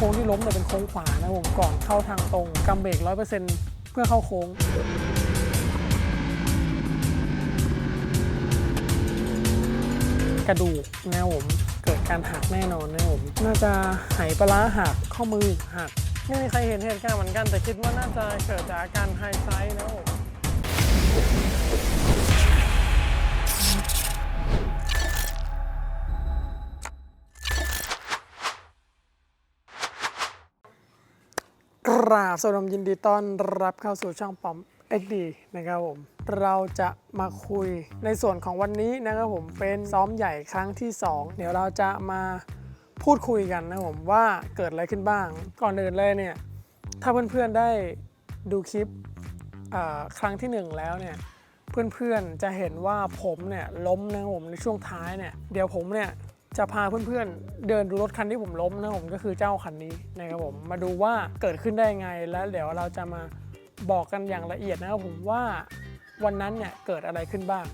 ค้งที่ล้มเนี่ยเป็นโค้งขวานะผมก่อนเข้าทางตรงกำเบรกร้อยเปอร์เซ็นต์เพื่อเข้าโค้งกระดูกนะผมเกิดการหักแน่นอนนะผมน่าจะไหปลาร้าหักข้อมือหักไม่มีใครเห็นเหตุการณ์เหมือนกันแต่คิดว่าน่าจะเกิดจากอาการไฮไซส์นะผม กราบสวัสดียินดีต้อนรับเข้าสู่ช่องปอม XD นะครับผม เราจะมาคุยในส่วนของวันนี้นะครับผมเป็นซ้อมใหญ่ครั้งที่ 2 เดี๋ยวเราจะมาพูดคุยกันนะครับผมว่าเกิดอะไรขึ้นบ้าง ก่อนอื่นเลยเนี่ย ถ้าเพื่อนๆได้ดูคลิปครั้งที่ 1 แล้วเนี่ยเพื่อนๆจะเห็นว่าผมเนี่ยล้มนะผมในช่วงท้ายเนี่ยเดี๋ยวผมเนี่ย จะพาเพื่อนๆ เดินดูรถคันที่ผมล้มนะผมก็คือเจ้าคันนี้นะครับผมมาดูว่าเกิดขึ้นได้ไงแล้วเดี๋ยวเราจะมาบอกกันอย่างละเอียดนะครับผมว่าวันนั้นเนี่ยเกิดอะไรขึ้นบ้าง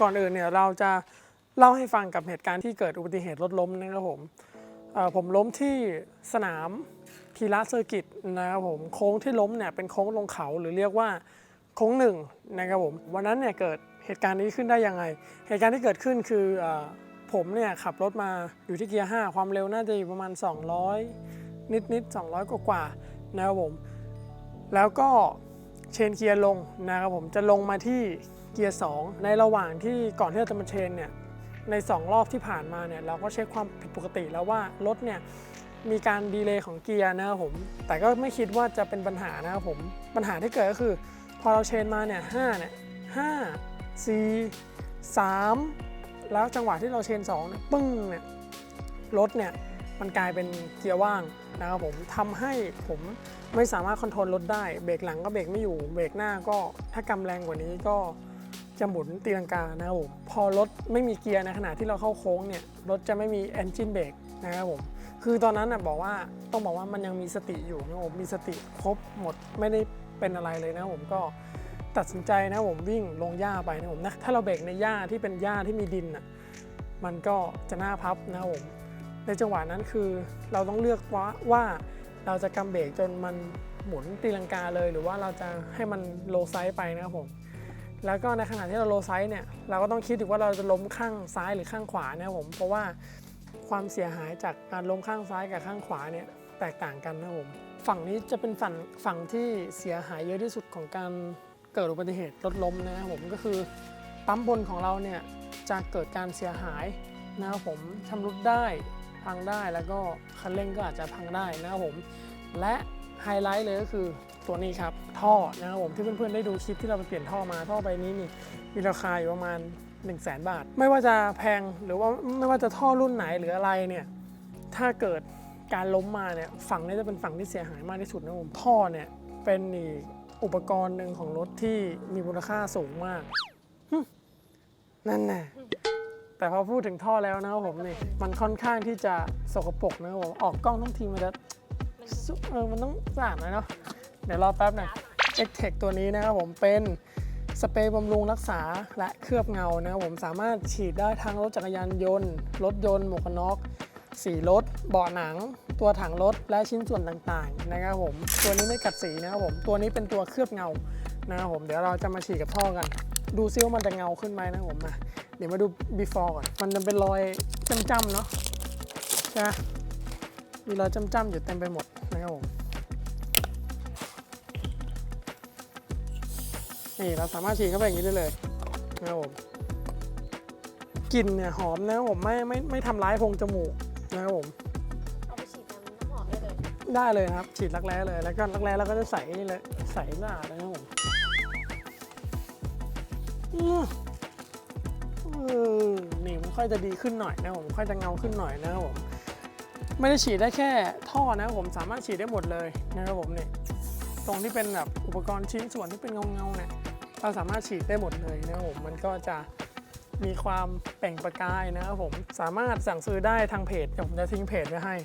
ก่อนอื่นเนี่ยเราจะเล่าให้ฟังกับเหตุการณ์ที่เกิดอุบัติเหตุรถล้มนะครับผมผมล้มที่สนามพีระเซอร์กิตนะครับผมโค้งที่ล้มเนี่ยเป็นโค้งลงเขาหรือเรียกว่าโค้งหนึ่งนะครับผมวันนั้นเนี่ยเกิดเหตุการณ์นี้ขึ้นได้ยังไง เหตุการณ์ที่เกิดขึ้นคืออผมเนี่ยขับรถมาอยู่ที่เกียร์ 5 ความเร็วน่าจะอยู่ประมาณ 200 นิดนิด200 กว่ากว่าๆนะครับผม แล้วก็เชนเกียร์ลงนะครับผมจะลงมาที่ เกียร์ 2 ในระหว่างที่ก่อนที่เราจะมาเชนเนี่ยใน 2 รอบที่ผ่านมาเนี่ยเราก็เช็คความผิดปกติแล้วว่ารถเนี่ยมีการดีเลย์ของเกียร์นะครับผม แต่ก็ไม่คิดว่าจะเป็นปัญหานะครับผม ปัญหาที่เกิดก็คือ พอเราเชนมาเนี่ยห้าเนี่ยห้าสี่สามแล้วจังหวะที่เราเชน2เนี่ยปึ้งเนี่ยรถเนี่ยมันกลายเป็นเกียร์ว่างนะครับผมทำให้ผมไม่สามารถคอนโทรลรถได้ เบรกหลังก็เบรกไม่อยู่ เบรกหน้าก็ถ้ากำแรงกว่านี้ก็ จะหมุนตีลังกานะครับผมพอรถไม่มีเกียร์ในขณะที่เราเข้าโค้งเนี่ยรถจะไม่มี engine brake นะครับผมคือตอนนั้นนะบอกว่าต้องบอกว่ามันยังมีสติอยู่นะผมมีสติครบหมดไม่ได้เป็นอะไรเลยนะผมก็ตัดสินใจนะผมวิ่งลงหญ้าไปนะผมนะถ้าเราเบรกในหญ้าที่เป็นหญ้าที่มีดินอะมันก็จะหน้าพับนะผมในจังหวะนั้นคือเราต้องเลือกว่าว่าเราจะกำเบรกจนมันหมุนตีลังกาเลย หรือว่าเราจะให้มันโลไซส์ไปนะครับผม แล้วก็ในขณะที่เราโลไซส์เนี่ยเราก็ต้องคิดถึงว่าเราจะล้มข้างซ้ายหรือข้างขวานะครับผมเพราะว่าความเสียหายจากการล้มข้างซ้ายกับข้างขวาเนี่ยแตกต่างกันนะผมฝั่งนี้จะเป็นฝั่งฝั่งที่เสียหายเยอะที่สุดของการเกิดอุบัติเหตุรถล้มนะครับผมก็คือปั๊มบนของเราเนี่ยจะเกิดการเสียหายนะครับผมชำรุดได้พังได้แล้วก็คันเร่งก็อาจจะพังได้นะครับผมและไฮไลท์เลยก็คือ ตัวนี้ครับท่อนะครับผมที่เพื่อนๆได้ดูคลิปที่เราไปเปลี่ยนท่อมาท่อใบนี้นี่มีราคาอยู่ประมาณ 1 0 0 0 0แบาท ไม่ว่าจะแพงหรือว่าไม่ว่าจะท่อรุ่นไหนหรืออะไรเนี่ยถ้าเกิดการล้มมาเนี่ยฝั่งนี้จะเป็นฝั่งที่เสียหายมากที่สุดนะผมท่อเนี่ยเป็นอีกอุปกรณ์หนึ่งของรถที่มีมูลค่าสูงมากหึนั่นแน่แต่พอพูดถึงท่อแล้วนะครับผมนี่มันค่อนข้างที่จะสกปรกนะครับผมออกกล้องต้องทีมันจะสุเออมันต้องสะอาดหน่อยเนาะ เดี๋ยวรอแป๊บหน่อย e x t e c ตัวนี้นะครับผมเป็นสเปรย์บำรุงรักษาและเคลือบเงานะครับผมสามารถฉีดได้ทั้งรถจักรยานยนต์ รถยนต์หมวกกันน็อกสีรถเบาะหนัง ตัวถังรถและชิ้นส่วนต่างๆนะครับผมตัวนี้ไม่กัดสีนะครับผมตัวนี้เป็นตัวเคลือบเงานะครับผมเดี๋ยวเราจะมาฉีดกับท่อกัน ดูซิว่ามันจะเงาขึ้นไหมนะครับผมมาเดี๋ยวมาดู before ก่อนมันจะเป็นรอยจ้ำๆเนาะใช่ไหมมีรอยจ้ำๆอยู่เต็มไปหมดนะครับผม นี่เราสามารถฉีดเข้าไปอย่างนี้ได้เลยนะครับผมกลิ่นเนี่ยหอมนะครับผมไม่ไม่ไม่ทำร้ายโพรงจมูกนะครับผมเอาไปฉีดน้ำหอมได้เลย ได้เลยครับ ฉีดรักแร้เลยแล้วก็รักแร้เราก็จะใสนี่เลยใสสะอาดเลยครับผมอืมอืมนี่มันค่อยจะดีขึ้นหน่อยนะผมค่อยจะเงาขึ้นหน่อยนะครับผมไม่ได้ฉีดได้แค่ท่อนะครับผมสามารถฉีดได้หมดเลยนะครับผมเนี่ยตรงที่เป็นแบบอุปกรณ์ชิ้นส่วนที่เป็นเงาๆเนี่ย เราสามารถฉีดได้หมดเลยนะครับผมมันก็จะมีความเปล่งประกายนะครับผมสามารถสั่งซื้อได้ทางเพจผมจะทิ้งเพจไว้ให้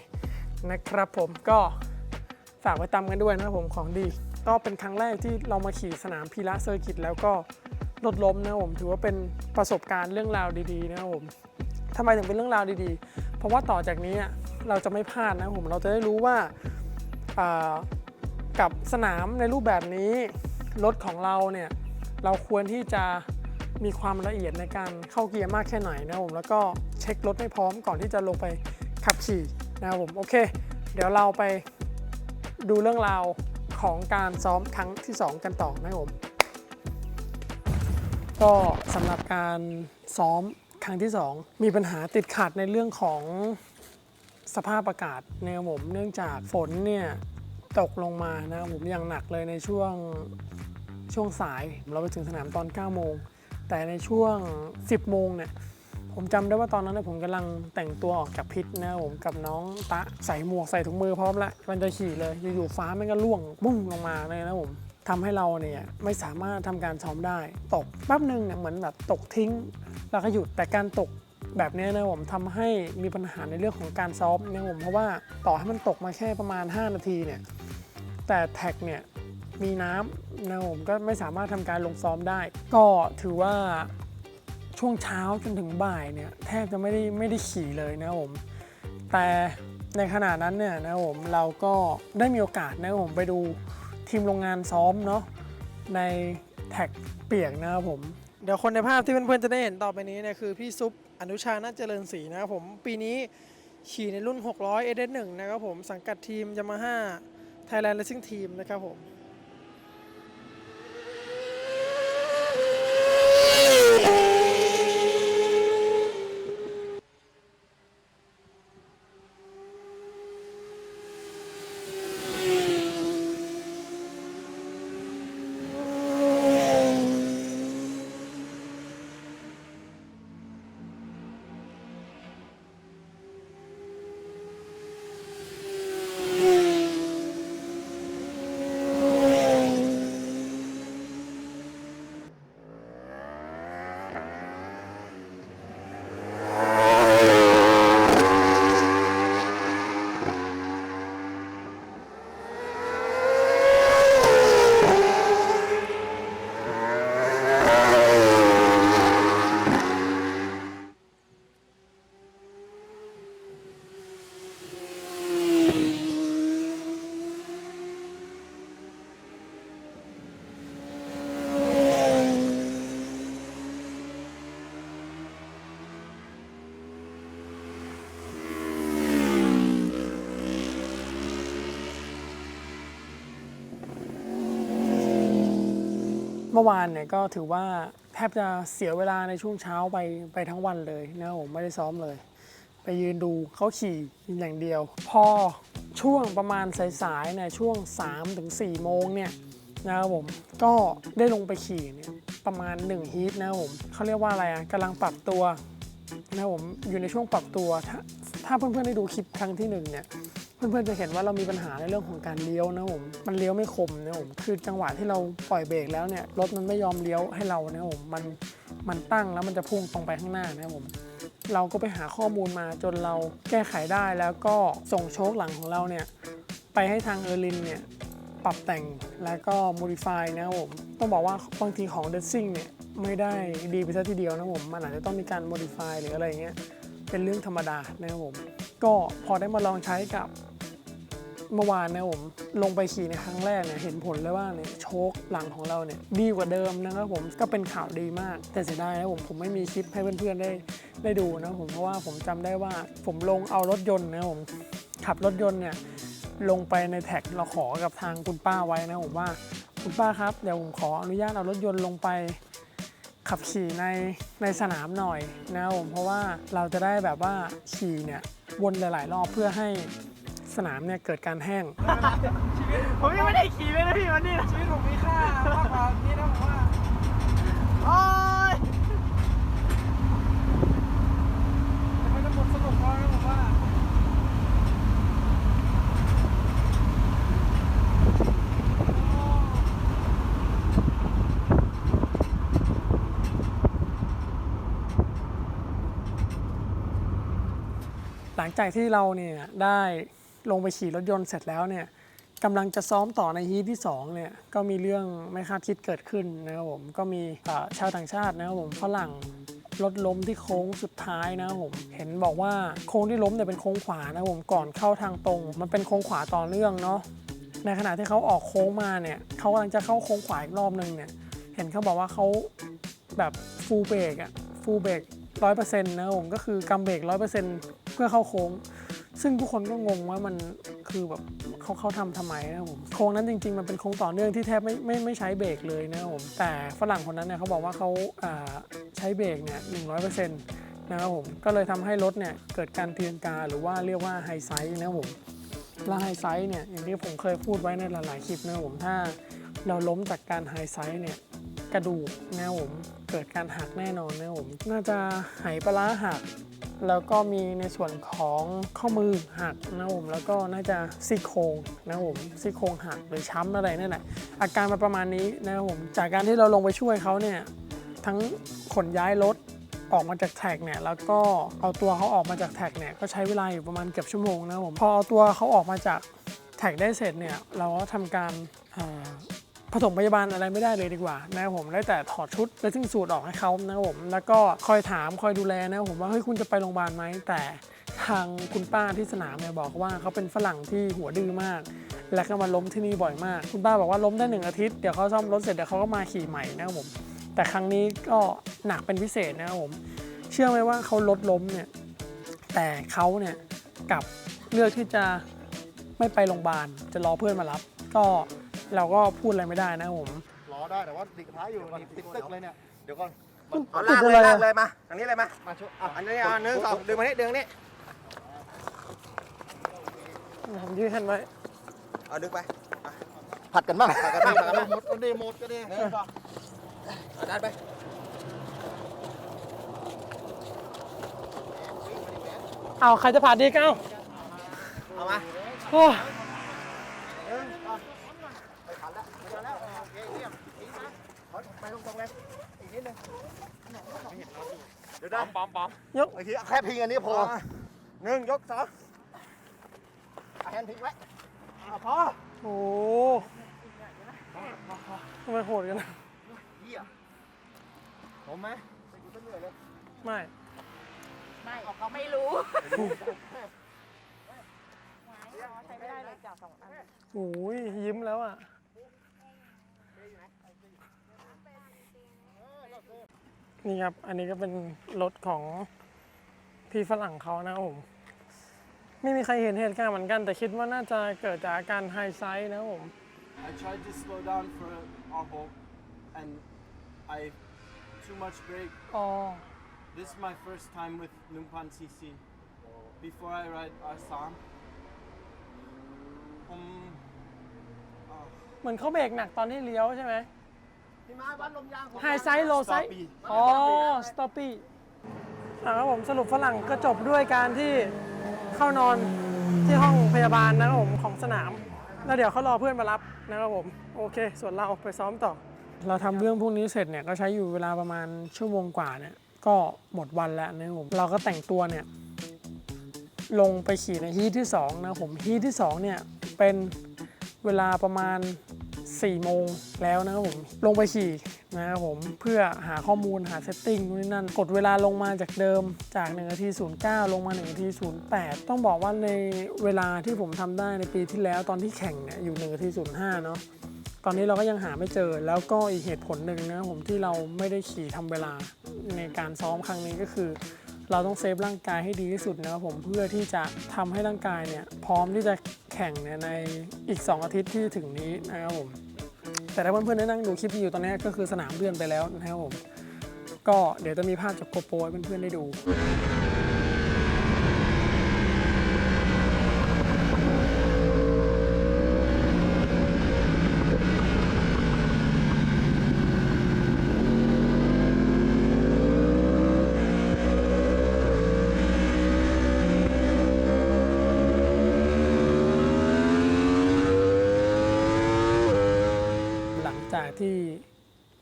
นะครับผมก็ฝากไว้ตามกันด้วยนะครับผมของดี ก็เป็นครั้งแรกที่เรามาขี่สนามพีระเซอร์กิตแล้วก็รถล้มนะครับผมถือว่าเป็นประสบการณ์เรื่องราวดีๆนะครับผมทำไมถึงเป็นเรื่องราวดีๆ เพราะว่าต่อจากนี้เราจะไม่พลาดนะผมเราจะได้รู้ว่ากับสนามในรูปแบบนี้รถของเราเนี่ย เราควรที่จะมีความละเอียดในการเข้าเกียร์มากแค่ไหนนะครับผมแล้วก็เช็ครถให้พร้อมก่อนที่จะลงไปขับขี่นะครับผมโอเค เดี๋ยวเราไปดูเรื่องราวของการซ้อมครั้งที่ 2 กันต่อนะครับผมก็สำหรับการซ้อมครั้งที่ 2 มีปัญหาติดขัดในเรื่องของสภาพอากาศนะครับผมเนื่องจากฝนเนี่ยตกลงมานะครับผมอย่างหนักเลยในช่วง ช่วงสายเราไปถึงสนามตอน 9 โมง แต่ในช่วง 10 โมงเนี่ยผมจำได้ว่าตอนนั้นเนยผมกำลังแต่งตัวออกจากพิษนะผมกับน้องตะใส่หมวกใส่ถุงมือพร้อมละมันจะขี่เลยอยู่ๆฟ้ามันก็ล่วงบุ้งลงมาเลยนะผมทำให้เราเนี่ยไม่สามารถทำการซ้อมได้ ตกแป๊บหนึ่งเนี่ยเหมือนแบบตกทิ้ง แล้วก็หยุดแต่การตกแบบนี้นะผมทำให้มีปัญหาในเรื่องของการซ้อมนะผมเพราะว่าต่อให้มันตกมาแค่ประมาณ 5 นาทีเนี่ยแต่แท็กเนี่ย มีน้ำนะผมก็ไม่สามารถทำการลงซ้อมได้ ก็ถือว่าช่วงเช้าจนถึงบ่ายเนี่ยแทบจะไม่ได้ไม่ได้ขี่เลยนะผม แต่ในขณะนั้นเนี่ยนะผมเราก็ได้มีโอกาสนะผมไปดูทีมโรงงานซ้อมเนาะในแท็กเปียกนะครับผม เดี๋ยวคนในภาพที่เพื่อนๆจะได้เห็นต่อไปนี้เนี่ยคือพี่ซุปอนุชานาเจริญศรีนะครับผม ปีนี้ขี่ในรุ่น 600 s 1นะครับผม สังกัดทีม Yamaha Thailand Racing Team นะครับผม เมื่อวานเนี่ยก็ถือว่าแทบจะเสียเวลาในช่วงเช้าไปไปทั้งวันเลยนะผมไม่ได้ซ้อมเลย ไปยืนดูเขาขี่อย่างเดียว พอช่วงประมาณสายๆเนี่ยช่วง 3-4 โมงเนี่ยนะครับผมก็ได้ลงไปขี่เนี่ยประมาณ 1 ฮีทนะครับผมเขาเรียกว่าอะไรอะกำลังปรับตัวนะครับผมอยู่ในช่วงปรับตัว ถ้าถ้าเพื่อนๆได้ดูคลิปครั้งที่หนึ่งเนี่ย เพื่อนๆจะเห็นว่าเรามีปัญหาในเรื่องของการเลี้ยวนะผม มันเลี้ยวไม่คมนะผม คือจังหวะที่เราปล่อยเบรกแล้วเนี่ยรถมันไม่ยอมเลี้ยวให้เรานะผม มันมันตั้งแล้วมันจะพุ่งตรงไปข้างหน้านะผม เราก็ไปหาข้อมูลมาจนเราแก้ไขได้แล้วก็ส่งโชคหลังของเราเนี่ยไปให้ทางเออร์ลินเนี่ยปรับแต่งแล้วก็ modify นะผม ต้องบอกว่าบางทีของ d ดซิ่งเนี่ยไม่ได้ดีไปซะทีเดียวนะผม มันอาจจะต้องมีการ modify หรืออะไรเงี้ย เป็นเรื่องธรรมดานะครับผม ก็พอได้มาลองใช้กับเมื่อวานนะผมลงไปขี่ในครั้งแรกเนี่ยเห็นผลเลยว่าเนี่ยโชคหลังของเราเนี่ยดีกว่าเดิมนะครับผมก็เป็นข่าวดีมาก แต่เสียดายนะผมผมไม่มีคลิปให้เพื่อนๆได้ได้ดูนะผมเพราะว่าผมจำได้ว่าผมลงเอารถยนต์นะผมขับรถยนต์เนี่ยลงไปในแท็กเราขอกับทางคุณป้าไว้นะผมว่าคุณป้าครับเดี๋ยวผมขออนุญาตเอารถยนต์ลงไปขับขี่ในในสนามหน่อยนะผมเพราะว่าเราจะได้แบบว่าขี่เนี่ย วนหลาย ๆ รอบเพื่อให้สนามเนี่ยเกิดการแห้ง ผมยังไม่ได้ขี่เลยนะพี่วันนี้นะชีวิตผมมีค่ามากกว่านี้นะผมว่าโอ้ยแต่มันจะหมดสนุกแล้วนะผมว่า ลังจากที่เราเนี่ยได้ลงไปขี่รถยนต์เสร็จแล้วเนี่ยกำลังจะซ้อมต่อในฮีทที่2เนี่ยก็มีเรื่องไม่คาดคิดเกิดขึ้นนะครับผมก็มีชาวต่างชาตินะครับผมฝรั่งรถล้มที่โค้งสุดท้ายนะครับผมเห็นบอกว่าโค้งที่ล้มเนี่ยเป็นโค้งขวานะครับผมก่อนเข้าทางตรง มันเป็นโค้งขวาต่อเนื่องเนาะในขณะที่เขาออกโค้งมาเนี่ยเขากำลังจะเข้าโค้งขวาอีกรอบนึงเนี่ยเห็นเขาบอกว่าเขาแบบฟูลเบรกอะฟูลเบรก ร้อยเปอร์เซ็นต์นะครับผมก็คือกำเบรกร้อยเปอร์เซ็นต์เพื่อเข้าโค้ง ซึ่งทุกคนก็งงว่ามันคือแบบเขาเขาทำทำไมนะครับผมโค้งนั้นจริง ๆ มันเป็นโค้งต่อเนื่องที่แทบไม่ไม่ไม่ใช้เบรกเลยนะครับผมแต่ฝรั่งคนนั้นเนี่ยเขาบอกว่าเขาใช้เบรกเนี่ยหนึ่งร้อยเปอร์เซ็นต์นะครับผมก็เลยทำให้รถเนี่ยเกิดการเทือนกาหรือว่าเรียกว่าไฮไซส์นะครับผมและไฮไซส์เนี่ยอย่างที่ผมเคยพูดไว้ในหลายๆคลิปนะครับผมถ้าเราล้มจากการไฮไซส์เนี่ย กระดูกนะผมเกิดการหักแน่นอนนะผมน่าจะไหปลาหัก แล้วก็มีในส่วนของข้อมือหักนะผมแล้วก็น่าจะซี่โครงนะผมซี่โครงหักหรือช้ำอะไรนั่นแหละอาการมันประมาณนี้นะผมจากการที่เราลงไปช่วยเขาเนี่ยทั้งขนย้ายรถออกมาจากแท็กเนี่ยแล้วก็เอาตัวเขาออกมาจากแท็กเนี่ยก็ใช้เวลาอยู่ประมาณเกือบชั่วโมงนะผมพอเอาตัวเขาออกมาจากแท็กได้เสร็จเนี่ยเราก็ทำการ ผสมพยาบาลอะไรไม่ได้เลยดีกว่านะครับผมได้แต่ถอดชุดและซึ่งสูตรออกให้เขานะครับผมแล้วก็คอยถามคอยดูแลนะครับผมว่าเฮ้ยคุณจะไปโรงพยาบาลไหมแต่ทางคุณป้าที่สนามเนี่ยบอกว่าเขาเป็นฝรั่งที่หัวดื้อมาก และก็มาล้มที่นี่บ่อยมาก คุณป้าบอกว่าล้มได้หนึ่งอาทิตย์เดี๋ยวเขาซ่อมรถเสร็จเดี๋ยวเขาก็มาขี่ใหม่นะครับผม แต่ครั้งนี้ก็หนักเป็นพิเศษนะครับผม เชื่อไหมว่าเขาลดล้มเนี่ยแต่เขาเนี่ยกลับเลือกที่จะไม่ไปโรงพยาบาลจะรอเพื่อนมารับ ก็ เราก็พูดอะไรไม่ได้นะครับผมรอได้แต่ว่าติดท้ายอยู่ติดติดตึกเลยเนี่ย เดี๋ยวก่อน เอาลากเลยลากเลยมาทางนี้เลยมามาช่วยอะอันนี้อะหนึ่งสองดึงมานี่ดึงนี่ผมยืดให้ไว้เอาดึงไปผัดกันบ้างผัดกันบ้างผัดกันบ้างหมดก็ดีหมดก็ดีหนึ่งสองเอาดันไปเอาใครจะผ่าดีก้าวเอามา โอ้ ไปตรงๆเลยอีกนิดนึงเดี๋ยวได้ปอมปอมยกบางทีแค่พิงอันนี้พอหนึ่งยกสองแฮนด์พิงไว้เอาพอโอ้ทำไมโหดกันนะเหี้ยผมไหมไม่ ไม่เขาไม่รู้ใช้ไม่ได้เลยจากสองอันโอ้ยยิ้มแล้วอะ นี่ครับ อันนี้ก็เป็นรถของพี่ฝรั่งเขานะครับผม ไม่มีใครเห็นเหตุการณ์เหมือนกัน แต่คิดว่าน่าจะเกิดจากอาการไฮไซส์นะครับผม I tried to slow down for Arbo and I too much brake อ๋อ This is my first time with Numpan CC. Before I ride Assam, um, เหมือนเขาเบรกหนักตอนที่เลี้ยวใช่ไหม พี่มาวัดลมยางไฮไซส์โลไซส์ Stoppy อ๋อ สต็อปปี้ครับผมสรุปฝรั่งก็จบด้วยการที่เข้านอนที่ห้องพยาบาลนะครับผมของสนาม แล้วเดี๋ยวเขารอเพื่อนมารับนะครับผม โอเค ส่วนเราไปซ้อมต่อ เราทำเรื่องพวกนี้เสร็จเนี่ยก็ใช้อยู่เวลาประมาณชั่วโมงกว่าเนี่ย ก็หมดวันแล้วนะครับผม เราก็แต่งตัวเนี่ย ลงไปขี่ในฮีทที่2นะครับผมฮีทที่2เนี่ยเป็นเวลาประมาณ 4 โมงแล้วนะครับผม ลงไปขี่นะครับผม เพื่อหาข้อมูลหาเซตติ้งนู่นนี่นั่น กดเวลาลงมาจากเดิมจาก1นาที09 ลงมา1นาที08 ต้องบอกว่าในเวลาที่ผมทำได้ในปีที่แล้วตอนที่แข่งเนี่ยอยู่1นาที05 เนาะตอนนี้เราก็ยังหาไม่เจอแล้วก็อีกเหตุผลหนึ่งนะครับผมที่เราไม่ได้ขี่ทำเวลาในการซ้อมครั้งนี้ก็คือ เราต้องเซฟร่างกายให้ดีที่สุดนะครับผมเพื่อที่จะทำให้ร่างกายเนี่ยพร้อมที่จะแข่งเนี่ยในอีก 2 อาทิตย์ที่ถึงนี้นะครับผมแต่ถ้าเพื่อนๆได้นั่งดูคลิปอยู่ตอนนี้ก็คือสนามเลื่อนไปแล้วนะครับผมก็เดี๋ยวจะมีภาพจากโกโปรให้เพื่อนๆได้ดู หลัง จากที่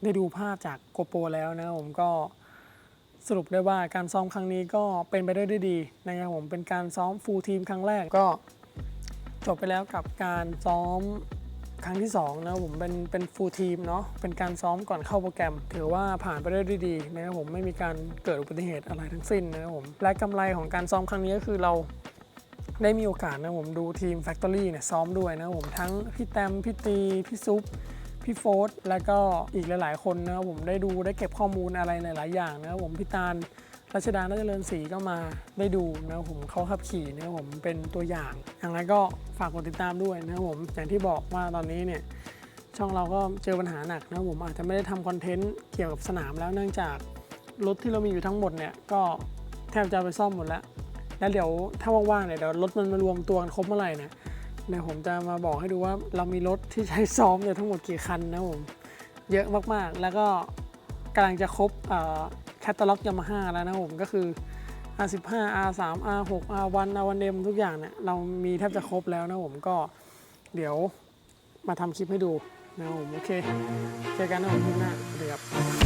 ได้ดูภาพจากโกโปรแล้วนะครับผมก็สรุปได้ว่าการซ้อมครั้งนี้ก็เป็นไปได้ด้วยดีนะครับผมเป็นการซ้อมฟูลทีมครั้งแรกก็จบไปแล้วกับการซ้อมครั้งที่2นะผมเป็นเป็นฟูลทีมเนาะเป็นการซ้อมก่อนเข้าโปรแกรม ถือว่าผ่านไปได้ด้วยดีนะครับผมไม่มีการเกิดอุบัติเหตุอะไรทั้งสิ้นนะครับผมและกำไรของการซ้อมครั้งนี้ก็คือเราได้มีโอกาสนะผมดูทีม Factory เนี่ยซ้อมด้วยนะผมทั้งพี่แตมพี่ตีพี่ซุป พี่โฟร์แล้วก็อีกหลาย ๆ คนนะครับผมได้ดูได้เก็บข้อมูลอะไรหลาย ๆ อย่างนะครับผมพี่ตาลรัชดาน่าจะเริญศรีก็มาได้ดูนะครับผมเขาขับขี่นะครับผมเป็นตัวอย่างอย่างไรก็ฝากกดติดตามด้วยนะครับผมอย่างที่บอกว่าตอนนี้เนี่ยช่องเราก็เจอปัญหาหนักนะครับผมอาจจะไม่ได้ทำคอนเทนต์เกี่ยวกับสนามแล้วเนื่องจากรถที่เรามีอยู่ทั้งหมดเนี่ยก็แทบจะไปซ่อมหมดแล้วแล้วเดี๋ยวถ้าว่างๆเนี่ยเดี๋ยวรถมันมารวมตัวกันครบเมื่อไหร่เนี่ย เดี๋ยวผมจะมาบอกให้ดูว่าเรามีรถที่ใช้ซ้อมเนี่ยทั้งหมดกี่คันนะผมเยอะมากๆ แล้วก็กำลังจะครบแคตตาล็อกยามาฮ่าแล้วนะผมก็คือ R15 R3 R6 R1 R1M ทุกอย่างเนี่ยเรามีแทบจะครบแล้วนะผมก็เดี๋ยวมาทำคลิปให้ดูนะผมโอเคเจอกันนะผมข้างหน้าสวัสดีครับ